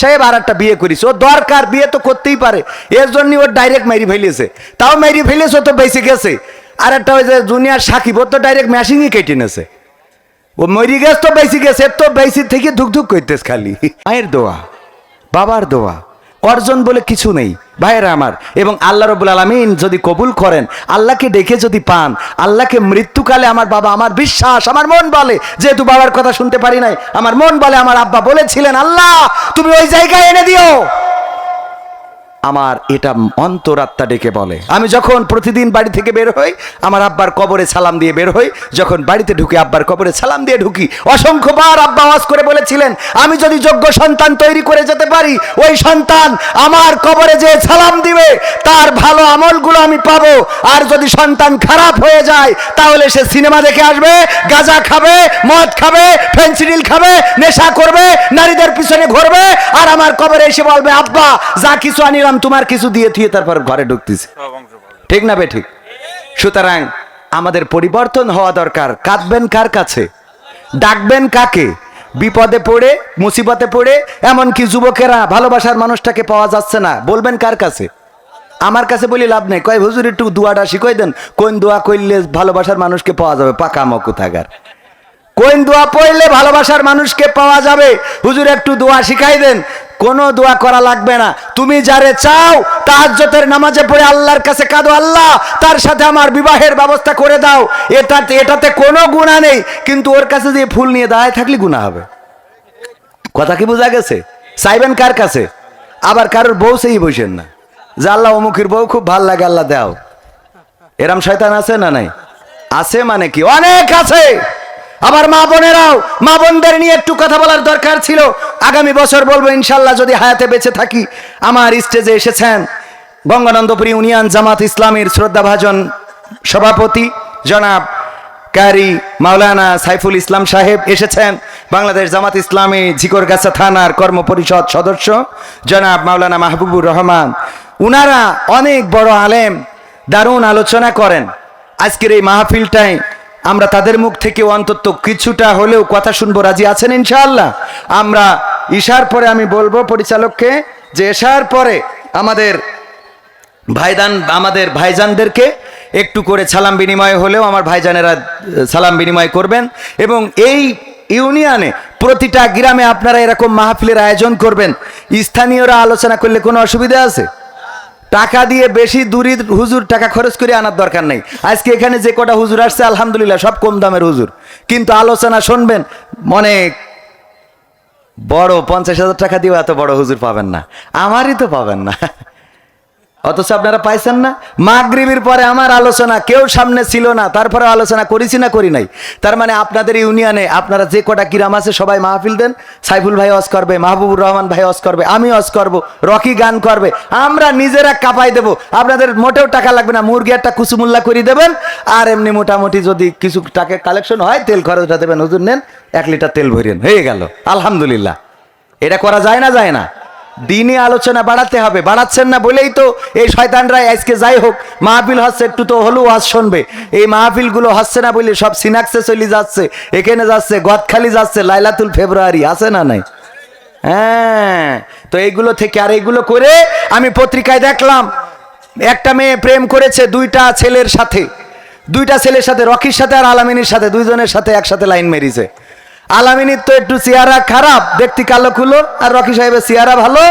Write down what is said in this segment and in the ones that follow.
সাহেব আর একটা বিয়ে করিস ও দরকার বিয়ে তো করতেই পারে। এর জন্য ও ডাইরেক্ট মেরি ফেলেছে। তাও মেরি ফেলেছে ও তো বেঁচে গেছে। আর একটা ওই যে জুনিয়ার সাকিব ও তো ডাইরেক্ট ম্যাশিংই কেটে নেছে ও মরি গেছ তো বেশি গেছে তো বেশি থেকে ধুক ধুক করতেছে খালি। মায়ের দোয়া, বাবার দোয়া। অর্জন বলে কিছু নেই। ভাইয়েরা আমার, এবং আল্লাহ রবুল আলমিন যদি কবুল করেন, আল্লাহকে ডেকে যদি পান, আল্লাহকে মৃত্যুকালে আমার বাবা, আমার বিশ্বাস, আমার মন বলে, যেহেতু বাবার কথা শুনতে পারি নাই, আমার মন বলে আমার আব্বা বলেছিলেন, আল্লাহ, তুমি ওই জায়গায় এনে দিও। আমার এটা অন্তরাত্মা ডেকে বলে। আমি যখন প্রতিদিন বাড়ি থেকে বের হই, আমার আব্বার কবরে সালাম দিয়ে বের হই, যখন বাড়িতে ঢুকি, আব্বার কবরে সালাম দিয়ে ঢুকি, অসংখ্যবার আব্বা আওয়াজ করে বলেছিলেন, আমি যদি যোগ্য সন্তান তৈরি করে যেতে পারি, ওই সন্তান আমার কবরে যে সালাম দিবে, তার ভালো আমলগুলো আমি পাবো। আর যদি সন্তান খারাপ হয়ে যায়, তাহলে সে সিনেমা দেখে আসবে, গাঁজা খাবে, মদ খাবে ফেন্সিডিল খাবে, নেশা করবে, নারীদের পিছনে ঘুরবে, আর আমার কবরে এসে বলবে, আব্বা, যা কিছু আনিলাম তোমার কিছু দিয়ে থুয়ে তারপর ঘরে ঢুকতেছে। ঠিক না বে ঠিক? সুতরাং আমাদের পরিবর্তন হওয়া দরকার। কাঁদবেন কার কাছে? ডাকবেন কাকে? বিপদে পড়ে মুসিবতে পড়ে এমনকি যুবকেরা ভালোবাসার মানুষটাকে পাওয়া যাচ্ছে না। বলবেন কার কাছে? আমার কাছে বলি লাভ নেই। কয় হুজুর একটু দোয়াটা শিখাই দেন। কোন দোয়া করলে ভালোবাসার মানুষকে পাওয়া যাবে? পাকা মকু থাকার কোন দোয়া পড়লে ভালোবাসার মানুষকে পাওয়া যাবে? হুজুর একটু দোয়া শিখাই দেন। কোনো দোয়া করা লাগবে না। তুমি যারে চাও, তাহাজ্জতের নামাজে পড়ে আল্লাহর কাছে কাঁদো, আল্লাহ, তার সাথে আমার বিবাহের ব্যবস্থা করে দাও। এটাতে এটাতে কোনো গুণা নেই, কিন্তু ওর কাছে যে ফুল নিয়ে দাঁড়ায় থাকলে গুণা হবে। কথা কি বোঝা গেছে? চাইবেন কার কাছে? আবার কারোর বউ সেই বসেন না। যে আল্লাহ অমুখের বউ খুব ভালো লাগে, আল্লাহ দাও। এরম শয়তান আছে না নাই? আছে মানে কি? অনেক আছে! আবার মা বোনেরাও, মা বোনদের নিয়ে একটু কথা বলার দরকার ছিল। আগামী বছর বলব, ইনশাল্লাহ যদি হায়াতে বেঁচে থাকি, আমার স্টেজে এসেছেন গঙ্গানন্দপুরী ইউনিয়ন জামাত ইসলামীর শ্রদ্ধাভাজন সভাপতি জনাব কারি মাওলানা সাইফুল ইসলাম সাহেব এসেছেন, বাংলাদেশ জামাত ইসলামী ঝিকরগাছা থানার কর্মপরিষদ সদস্য জনাব মাওলানা মাহবুবুর রহমান। উনারা অনেক বড় আলেম, দারুণ আলোচনা করেন। আজকের এই মাহফিলটায় আমরা তাদের মুখ থেকে অন্তত কিছুটা হলেও কথা শুনব। রাজি আছেন ইনশাআল্লাহ? আমরা ইশার পরে আমি বলব পরিচালককে যে এশার পরে আমাদের ভাইদান আমাদের ভাইজানদেরকে একটু করে সালাম বিনিময় হলেও আমার ভাইজানেরা সালাম বিনিময় করবেন। এবং এই ইউনিয়নে প্রতিটা গ্রামে আপনারা এরকম মাহফিলের আয়োজন করবেন। স্থানীয়রা আলোচনা করলে কোনো অসুবিধা আছে? টাকা দিয়ে বেশি দূরি হুজুর টাকা খরচ করে আনার দরকার নেই। আজকে এখানে যে কটা হুজুর আসছে, আলহামদুলিল্লাহ, সব কম দামের হুজুর। কিন্তু আলোচনা শুনবেন, মনে বড় পঞ্চাশ হাজার টাকা দিয়ে এত বড় হুজুর পাবেন না। আমারই তো পাবেন না। অথচ আপনারা পাইছেন না? মাগরিবির পরে আমার আলোচনা কেউ সামনে ছিল না তারপরে আলোচনা করেছি না করি নাই। তার মানে আপনাদের ইউনিয়নে আপনারা যে কটা কিরাম আছে সবাই মাহফিল দেন। সাইফুল ভাই অস করবে, মাহবুবুর রহমান ভাই অস করবে, আমি অস করব, রকি গান করবে, আমরা নিজেরা কাপাই দেব। আপনাদের মোটেও টাকা লাগবে না, মুরগি একটা কুসুমুল্লা করে দেবেন, আর এমনি মোটামুটি যদি কিছু টাকা কালেকশন হয়, তেল খরচটা দেবেন, হুজুর নেন, এক লিটার তেল ভরিয়েন হয়ে গেল, আলহামদুলিল্লাহ। এটা করা যায় না যায় না। দিনে আলোচনা বাড়াতে হবে। বাড়াচ্ছেন না বলেই তো এই শয়তানরা আজকে যাই হোক, মাহফিল হচ্ছে একটু তো হলেও আজ শুনবে। এই মাহফিলগুলো হচ্ছে না বলে সব সিনাক্সে চলে যাচ্ছে, এখানে যাচ্ছে, গদখালি যাচ্ছে, লাইলাতুল ফেব্রুয়ারি, আছে না নাই? হ্যাঁ তো এইগুলো থেকে আর এইগুলো করে আমি পত্রিকায় দেখলাম, একটা মেয়ে প্রেম করেছে দুইটা ছেলের সাথে। দুইটা ছেলের সাথে, রকির সাথে আর আলামিনীর সাথে, দুইজনের সাথে একসাথে লাইন মেরিছে। আলামিনীর তো একটু চেহারা খারাপ দেখতে কালো খুলো, আর রকি সাহেবের চেহারা ভালো।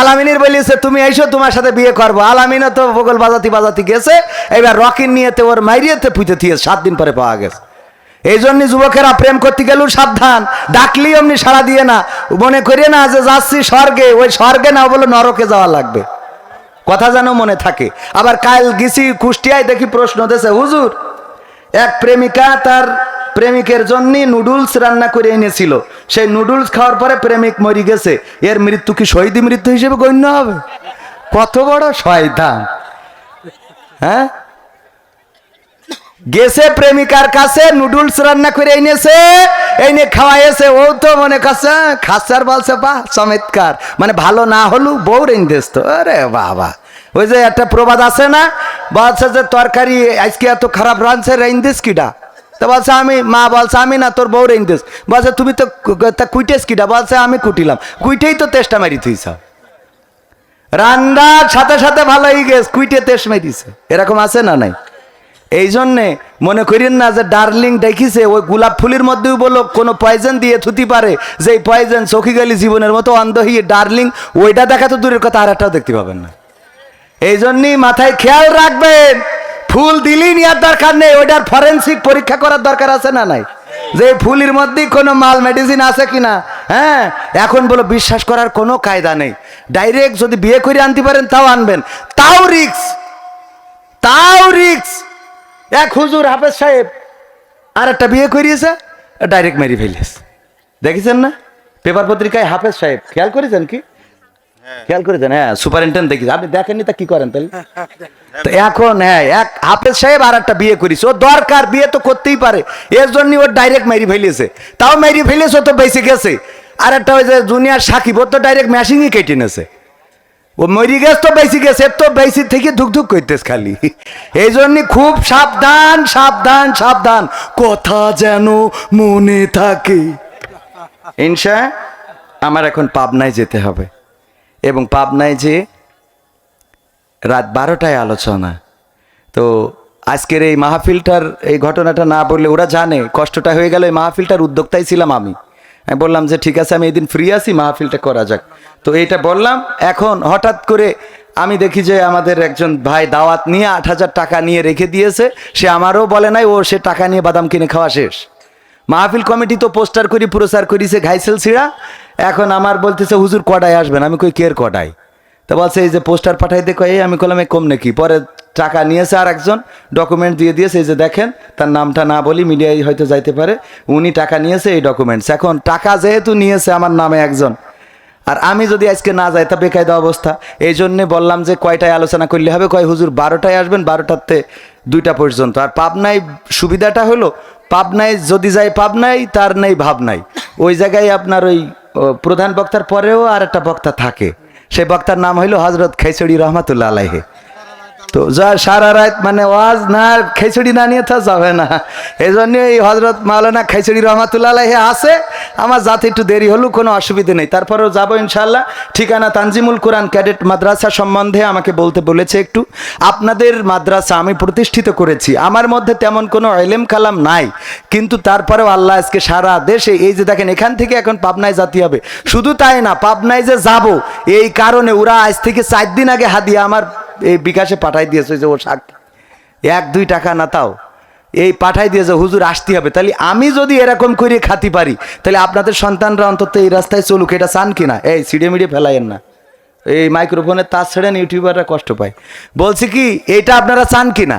আলামিনীর বলিয়েছে তুমি এসো তোমার সাথে বিয়ে করব। আলামিনও তো বগল বাজাতি বাজাতি গেছে, এবার রকির নিয়েতে ওর মাইরিয়েতে পুঁতে থিয়ে সাত দিন পরে পাওয়া গেছে। এই জন্য যুবকেরা প্রেম করতে গেলেও সাবধান, ডাকলি অমনি সাড়া দিয়ে না, মনে করিয়ে না যে যাচ্ছি স্বর্গে, ওই স্বর্গে না বলে নরকে যাওয়া লাগবে। কথা যেন মনে থাকে। আবার কাল গেছি কুষ্টিয়ায় দেখি প্রশ্ন দিয়েছে, হুজুর, এক প্রেমিকা তার প্রেমিকের জন্য নুডলস রান্না করে এনেছিল। সেই নুডলস খাওয়ার পরে প্রেমিক মরি গেছে। এর মৃত্যু কি শহীদ মৃত্যু হিসেবে গণ্য হবে? কত বড় শয়তান। হ্যাঁ? গেছে প্রেমিকার কাছে, নুডলস রান্না করে এনেছে, এনে খাওয়াইছে। ও তো মনে করছে খাসার বলছে বা চমৎকার। মানে ভালো না হলু, বউ রেঞ্জেস তো। আরে বাবা। ওই যে একটা প্রবাদ আছে না? বলছে যে, তরকারি আজকে এত খারাপ রাঁধছে রেঞ্জেস কিডা? তো বলছে, আমি, মা বলছে, আমি না, তোর বউ রেঞ্জেস বলছে, তুমি তো কুইটেস কিটা বলছে, আমি কুটিলাম। কুইটেই তো তেষ্টা মারি তুইছ রান্নার সাথে সাথে ভালোই গেছ, কুইটে তেস মারিছে এরকম আছে না নাই? এই জন্যে মনে করেন না যে ডার্লিং দেখিছে, ওই গোলাপ ফুলের মধ্যেও বলো কোনো পয়জন দিয়ে থুতি পারে যে এই পয়জন চোখি গেলি জীবনের মতো অন্ধ হয়ে ডার্লিং, ওইটা দেখা তো দূরের কথা, আর একটাও দেখতে পাবেন না। এই জন্যই মাথায় খেয়াল রাখবেন। ফুল দিলেই নেওয়ার দরকার নেই, ওইটার ফরেন্সিক পরীক্ষা করার দরকার আছে না নাই? যে ফুলের মধ্যেই কোনো মাল মেডিসিন আছে কিনা? হ্যাঁ? এখন বলো, বিশ্বাস করার কোনো কায়দা নেই। ডাইরেক্ট যদি বিয়ে করে আনতে পারেন, তাও আনবেন। তাও রিক্স তাও রিক্স এক হুজুর হাফেজ সাহেব আর একটা বিয়ে করিয়েছে ডাইরেক্ট মেরি ফেলিয়েছে দেখেছেন না? পেপার পত্রিকায় হাফেজ সাহেব, খেয়াল করেছেন কি? খেয়াল করেছেন হ্যাঁ সুপারিনটেন্ডেন্ট দেখি আপনি দেখেননি তা কি করেন তাহলে? তো এখন হ্যাঁ এক হাফেজ সাহেব আর একটা বিয়ে করিস ও দরকার বিয়ে তো করতেই পারে এর জন্য ওর ডাইরেক্ট মেরি ফেলিয়েছে তাও মেরি ফেলিয়েছে ও তো বেঁচে গেছে আর একটা ওই যে জুনিয়র সাকিব ও তো ডাইরেক্ট ম্যাশিংই কেটে নেছে ও মরি গেছ তো বেশি গেছে তো বেশি থেকে ধুক ধুক করতেস খালি এই জন্য খুব সাবধান সাবধান সাবধান কথা যেন মনে থাকে। ইনশা আমার এখন পাবনায় যেতে হবে। এবং পাবনায় যে রাত বারোটায় আলোচনা। তো আজকের এই মাহফিলটার এই ঘটনাটা না বললে ওরা জানে, কষ্টটা হয়ে গেল, এই মাহফিলটার উদ্যোক্তাই ছিলাম আমি। আমি বললাম যে, ঠিক আছে, আমি এদিন ফ্রি আছি, মাহফিলটা করা যাক। তো এইটা বললাম, এখন হঠাৎ করে আমি দেখি যে আমাদের একজন ভাই দাওয়াত নিয়ে আট হাজার টাকা নিয়ে রেখে দিয়েছে, সে আমারও বলে নাই, ও সে টাকা নিয়ে বাদাম কিনে খাওয়া শেষ। মাহফিল কমিটি তো পোস্টার করি, প্রচার করিছে ঘাইসেল ছিঁড়া এখন আমার বলতেছে, হুজুর, কটায় আসবেন? আমি কই, কের কটায়? তো বলছে, এই যে পোস্টার পাঠাই দে এই আমি কলাম কম নাকি? পরে টাকা নিয়েছে আর একজন ডকুমেন্ট দিয়ে দিয়েছে, এই যে দেখেন, তার নামটা না বলি, মিডিয়ায় হয়তো যাইতে পারে, উনি টাকা নিয়েছে এই ডকুমেন্টস এখন টাকা যেহেতু নিয়েছে, আমার নামে একজন, আর আমি যদি আজকে না যাই, তা বেকায়দা অবস্থা। এই জন্যে বললাম যে, কয়টায় আলোচনা করলে হবে? কয়, হুজুর, বারোটায় আসবেন, বারোটাতে দুইটা পর্যন্ত। আর পাবনায় সুবিধাটা হলো, পাবনায় যদি যাই, পাবনায়, তার নেই ভাব নাই ওই জায়গায় আপনার ওই প্রধান বক্তার পরেও আর একটা বক্তা থাকে। সেই বক্তার নাম হইল হজরত খেসড়ি রহমাতুল্লাহ আলাইহে। তো যা সারা রাত মানে ওয়াজ না, খিচুড়ি না নিয়ে তো যাবে না। এই জন্য এই হজরত মাওলানা খিচুড়ি রহমাতুল্লাহ আলাইহি আছে। আমার যাতে একটু দেরি হলেও কোনো অসুবিধে নেই। তারপরেও যাব ইনশাল্লাহ ঠিকানা তানজিমুল কোরআন ক্যাডেট মাদ্রাসা সম্বন্ধে আমাকে বলতে বলেছে একটু। আপনাদের মাদ্রাসা আমি প্রতিষ্ঠিত করেছি। আমার মধ্যে তেমন কোনো এলেম কালাম নাই। কিন্তু তারপরেও আল্লাহ আজকে সারা দেশে, এই যে দেখেন, এখান থেকে এখন পাবনায় জাতি হবে। শুধু তাই না, পাবনায় যে যাব, এই কারণে ওরা আজ থেকে চার দিন আগে হাদিয়া আমার এই বিকাশে পাঠাই দিয়েছে যে ও শাক। এক, দুই টাকা না তাও। এই পাঠাই দিয়েছে, হুজুর, আসতে হবে। তাহলে আমি যদি এরকম করে খাতি পারি, তাহলে আপনাদের সন্তানরা অন্তত এই রাস্তায় চলুক, এটা চান কিনা এই সিডিয়ে মিডিয়ে ফেলাইয়েন না। এই মাইক্রোফোনের তার ছেড়েন ইউটিউবাররা কষ্ট পায়। বলছি কি, এটা আপনারা চান কিনা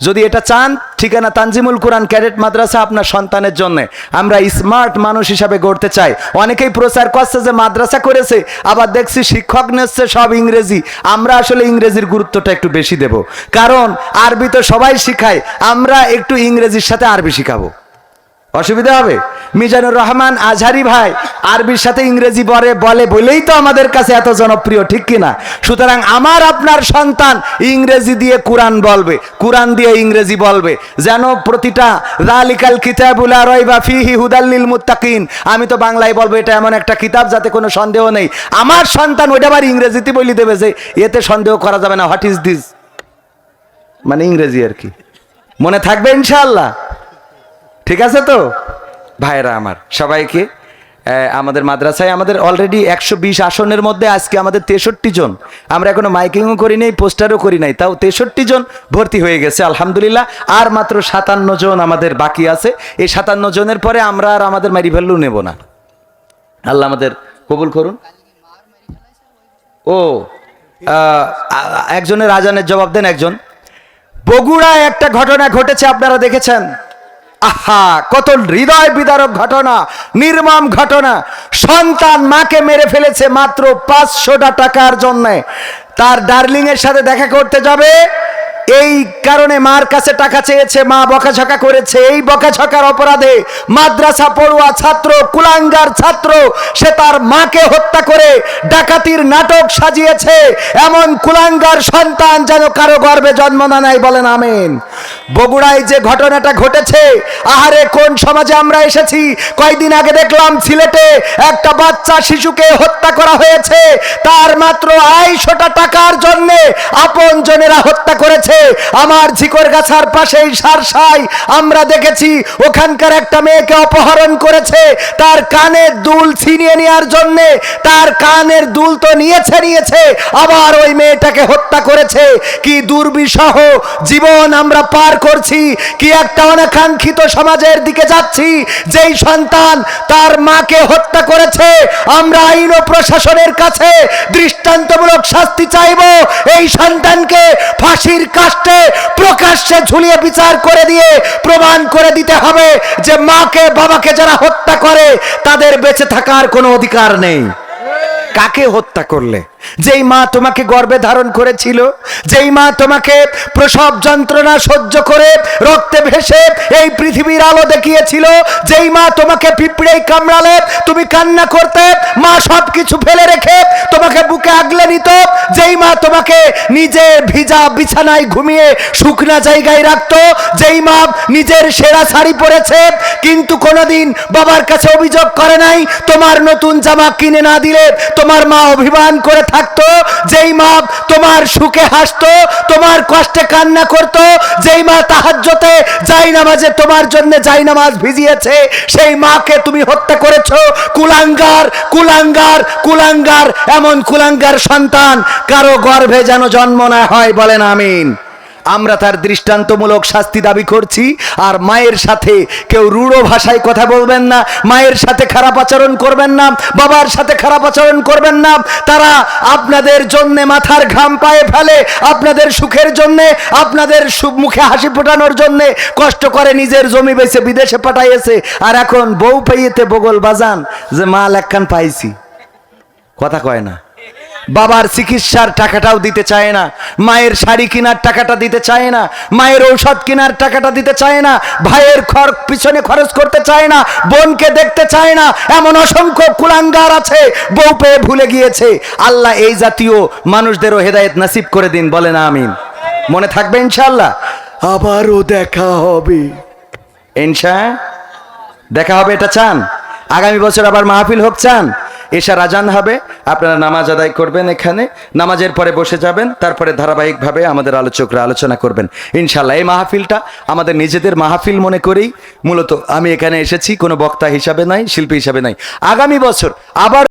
যদি এটা চান, ঠিকানা তানজিমুল কোরআন ক্যাডেট মাদ্রাসা আপনার সন্তানের জন্য। আমরা স্মার্ট মানুষ হিসাবে গড়তে চাই। অনেকেই প্রচার করছে যে মাদ্রাসা করেছে, আবার দেখছি শিক্ষক নিচ্ছে সব ইংরেজি। আমরা আসলে ইংরেজির গুরুত্বটা একটু বেশি দেব। কারণ আরবি তো সবাই শিখায়, আমরা একটু ইংরেজির সাথে আরবি শিখাবো। অসুবিধা হবে? মিজানুর রহমান আজহারি ভাই, আরবির সাথে ইংরেজি বলে বলে বলেই তো আমাদের কাছে এত জনপ্রিয়, ঠিক কিনা সুতরাং আমার আপনার সন্তান ইংরেজি দিয়ে কোরআন বলবে, কোরআন দিয়ে ইংরেজি বলবে। যেন প্রতিটা রালিকাল কিতাবুলা রয়বা ফিহি হুদাল্লিল মুত্তাকিন, আমি তো বাংলায় বলব এটা এমন একটা কিতাব যাতে কোনো সন্দেহ নেই। আমার সন্তান ওইটা আবার ইংরেজিতে বলি দেবে যে, এতে সন্দেহ করা যাবে না, হোয়াট ইজ দিস? মানে ইংরেজি আর কি। মনে থাকবে ইনশাআল্লাহ। ঠিক আছে তো? ভাইরা আমার, সবাইকে আমাদের মাদ্রাসায় আমাদের অলরেডি একশো বিশ আসনের মধ্যে আজকে আমাদের তেষট্টি জন। আমরা এখনও মাইকিংও করি নাই, পোস্টারও করি নাই, তাও তেষট্টি জন ভর্তি হয়ে গেছে, আলহামদুলিল্লাহ। আর মাত্র সাতান্ন জন আমাদের বাকি আছে। এই সাতান্ন জনের পরে আমরা আর আমাদের মারি ভ্যালু নেব না। আল্লাহ আমাদের কবুল করুন। ও একজনের আজানের জবাব দেন একজন। বগুড়ায় একটা ঘটনা ঘটেছে, আপনারা দেখেছেন? আহা, কত হৃদয় বিদারক ঘটনা, নির্মম ঘটনা। সন্তান মাকে মেরে ফেলেছে মাত্র পাঁচশোটা টাকার জন্যে। তার ডার্লিং এর সাথে দেখা করতে যাবে। এই কারণে মার কাছে টাকা চেয়েছে, মা বকাঝকা করেছে। এই বকাঝকার অপরাধে মাদ্রাসা পড়ুয়া ছাত্র, কুলাঙ্গার ছাত্র, সে তার মাকে হত্যা করে ডাকাতির নাটক সাজিয়েছে। এমন কুলাঙ্গার সন্তান যেন কারও গর্ভে জন্ম না নেয় বলেন আমেন। বগুড়ায় যে ঘটনাটা ঘটেছে, আহারে কোন সমাজে আমরা এসেছি? কয়দিন আগে দেখলাম সিলেটে একটা বাচ্চা শিশুকে হত্যা করা হয়েছে। তার মাত্র আড়াইশোটা টাকার জন্যে আপন জনেরা হত্যা করেছে। আমার ঝিকর গাছার পাশেই সারসাই, আমরা দেখেছি ওখানকার একটা মেয়েকে অপহরণ করেছে। তার কানের দুল ছিনিয়ে নেওয়ার জন্য, তার কানের দুল তো নিয়েছে নিয়েছে, আবার ওই মেয়েটাকে হত্যা করেছে। কি দুর্বিষহ জীবন আমরা পার করছি, কি একটা অনাকাঙ্ক্ষিত সমাজের দিকে যাচ্ছি। যেই সন্তান তার মাকে হত্যা করেছে, আমরা আইন ও প্রশাসনের কাছে দৃষ্টান্তমূলক শাস্তি চাইব। এই সন্তানকে ফাঁসির কাষ্টে প্রকাশ্যে ঝুলিয়ে বিচার করে দিয়ে প্রমাণ করে দিতে হবে যে মাকে, বাবাকে যারা হত্যা করে, তাদের বেঁচে থাকার কোনো অধিকার নেই। কাকে হত্যা করলে? যেই মা তোমাকে গর্বে ধারণ করেছিল, যেই মা তোমাকে প্রসব যন্ত্রণা সহ্য করে রক্তে ভেসে এই পৃথিবীর আলো দেখিয়েছিল, যেই মা তোমাকে পিঁপড়েই কামড়ালে, তুমি কান্না করতে, মা সব কিছু ফেলে রেখে তোমাকে বুকে আগলে নিত, যেই মা তোমাকে নিজের ভিজা বিছানায় ঘুমিয়ে শুকনা জায়গায় রাখতো, যেই মা নিজের সেরা শাড়ি পরেছে, কিন্তু কোনোদিন বাবার কাছে অভিযোগ করে নাই, তোমার নতুন জামা কিনে না দিলে তোমার মা অভিমান করে থাকতো, যেই মা তোমার সুখে হাসতো, তোমার কষ্টে কান্না করত, যেই মা তাহাজ্যতে যাই নামাজে তোমার জন্য যাই নামাজ ভিজিয়েছে, সেই মাকে তুমি হত্যা করেছ। কুলাঙ্গার কুলাঙ্গার কুলাঙ্গার, এমন কুলাঙ্গার সন্তান কারও গর্ভে যেন জন্ম না হয় বলেন আমিন। আমরা তার দৃষ্টান্তমূলক শাস্তি দাবি করছি, আর মায়ের সাথে কেউ রূঢ় ভাষায় কথা বলবেন না, মায়ের সাথে খারাপ আচরণ করবেন না, বাবার সাথে খারাপ আচরণ করবেন না, তারা আপনাদের জন্য মাথার ঘাম পায়ে ফেলে, আপনাদের সুখের জন্য, আপনাদের মুখে হাসি ফোটানোর জন্য কষ্ট করে নিজের জমি বেচে বিদেশে পাঠাইয়েছে, আর এখন বউ পাইয়েতে বগল বাজান, যে মাল একখান পাইছি। কথা কয় না। বাবার চিকিৎসার টাকাটাও দিতে চায় না। মায়ের শাড়ি কেনার টাকাটা দিতে চায় না। মায়ের ঔষধ কেনার টাকাটা দিতে চায় না। ভাইয়ের খর পিছনে খরচ করতে চায় না। বোনকে দেখতে চায় না। এমন অসংখ্য কুলাঙ্গার আছে বউ পেয়ে ভুলে গিয়েছে। আল্লাহ এই জাতীয় মানুষদেরও হেদায়েত নাসিব করে দিন বলে না আমিন। মনে থাকবে ইনশাল্লাহ আবারও দেখা হবে। ইনশা দেখা হবে এটা চান? আগামী বছর আবার মাহফিল হোক চান? এশার আজান হবে, আপনারা নামাজ আদায় করবেন এখানে, নামাজের পরে বসে যাবেন, তারপরে ধারাবাহিকভাবে আমাদের আলোচকরা আলোচনা করবেন। ইনশাল্লাহ এই মাহফিলটা আমাদের নিজেদের মাহফিল মনে করেই, মূলত আমি এখানে এসেছি, কোনো বক্তা হিসাবে নাই, শিল্পী হিসাবে নাই। আগামী বছর আবার